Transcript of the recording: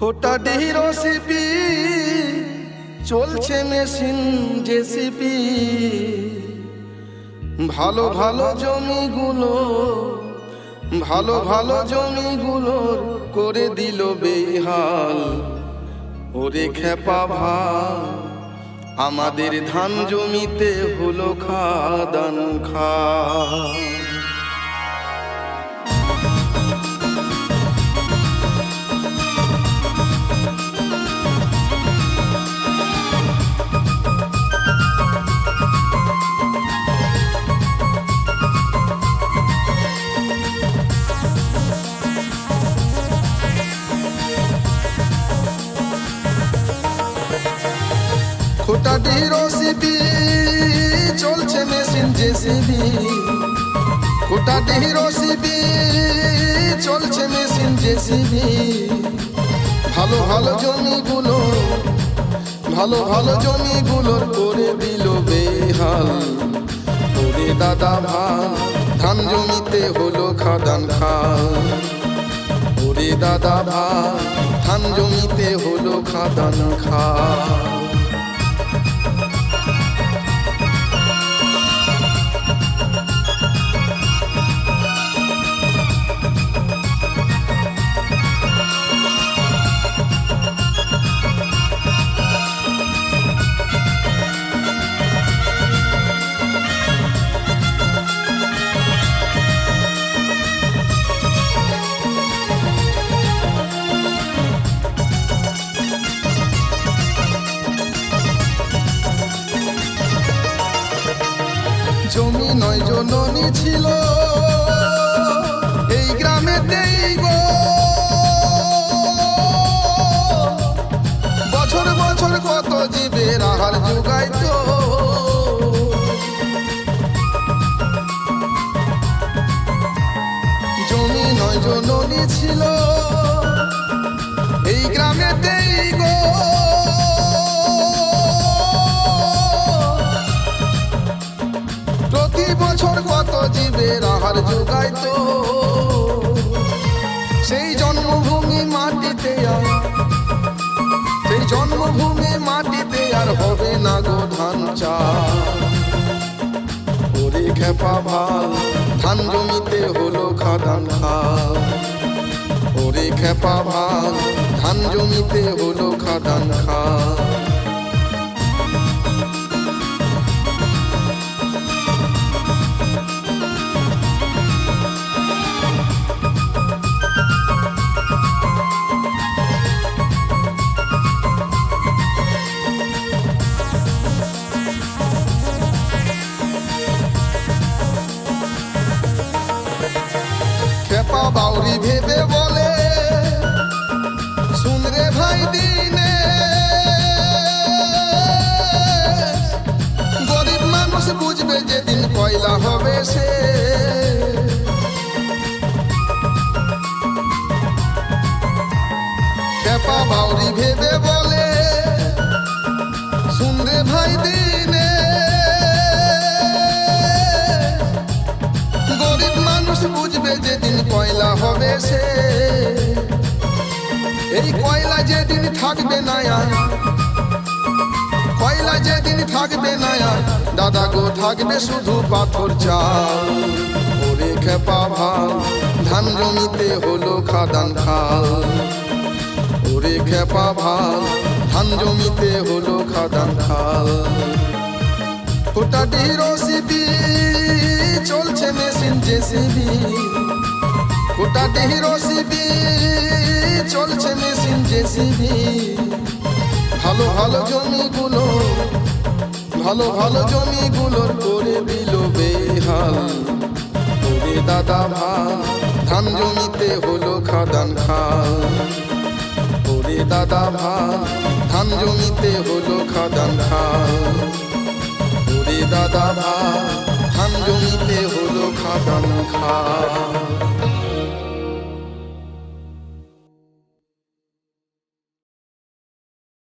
খোটা ডিরোসিপি চলছে machine JCB. ভালো ভালো জমিগুলো, ভালো ভালো জমিগুলোর করে দিল বেহাল। ওরে খেপা ভালো আমাদের ধান জমিতে হলো খাদান খা খোটা ডিরোসিপি চলছে মেশিন জেসিবি খোটা ডিরোসিপি চলছে মেশিন জেসিবি ভালো ভালো জমিগুলো ভালো ভালো জমিগুলোর করে দিল বেহাল ওরে দাদা ভালো ধান জমিতে হলো খাদান খাল ওরে দাদা ভালো ধান জমিতে হলো খাদান খাল নয় জননী ছিল। বছর কত জীবের আহার যোগাইতো সেই জন্মভূমি মাটিতে আর সেই জন্মভূমি মাটিতে আর হবে না গো ধান চাষ ওরে খেপা ভালো, ধান জমিতে হলো খাদান খাল। ওরে খেপা ভালো, ধান জমিতে হলো খাদান খাল। বাউরি ভেবে বলে, শুন রে ভাই দিনে, গরিব মানুষ বুঝবে যেদিন কয়লা হবে সে। বাউরি ভেবে বলে এই কয়লা যেদিন থাকবে না আর, কয়লা যেদিন থাকবে না আর, দাদা গো থাকবে শুধু পাথর চাল। ওরে খেপা ভালো ধান জমিতে হলো খাদান খাল। ওরে খেপা ভালো ধান জমিতে হলো খাদান খাল। ফোটা ডিরোসিপি চলছে মেশিন জেসিবি। ফোটা ডিরোসিপি চলছে মেশিন জেসিবি। ভালো ভালো জমিগুলো, ভালো ভালো জমিগুলোর করে দিল বেহাল। ওরে দাদা ভালো ধান জমিতে হলো খাদান খাল। ওরে দাদা ভালো ধান জমিতে হলো খাদান খাল। ওরে দাদা ভাই ধান জমিতে হলো খাদান খা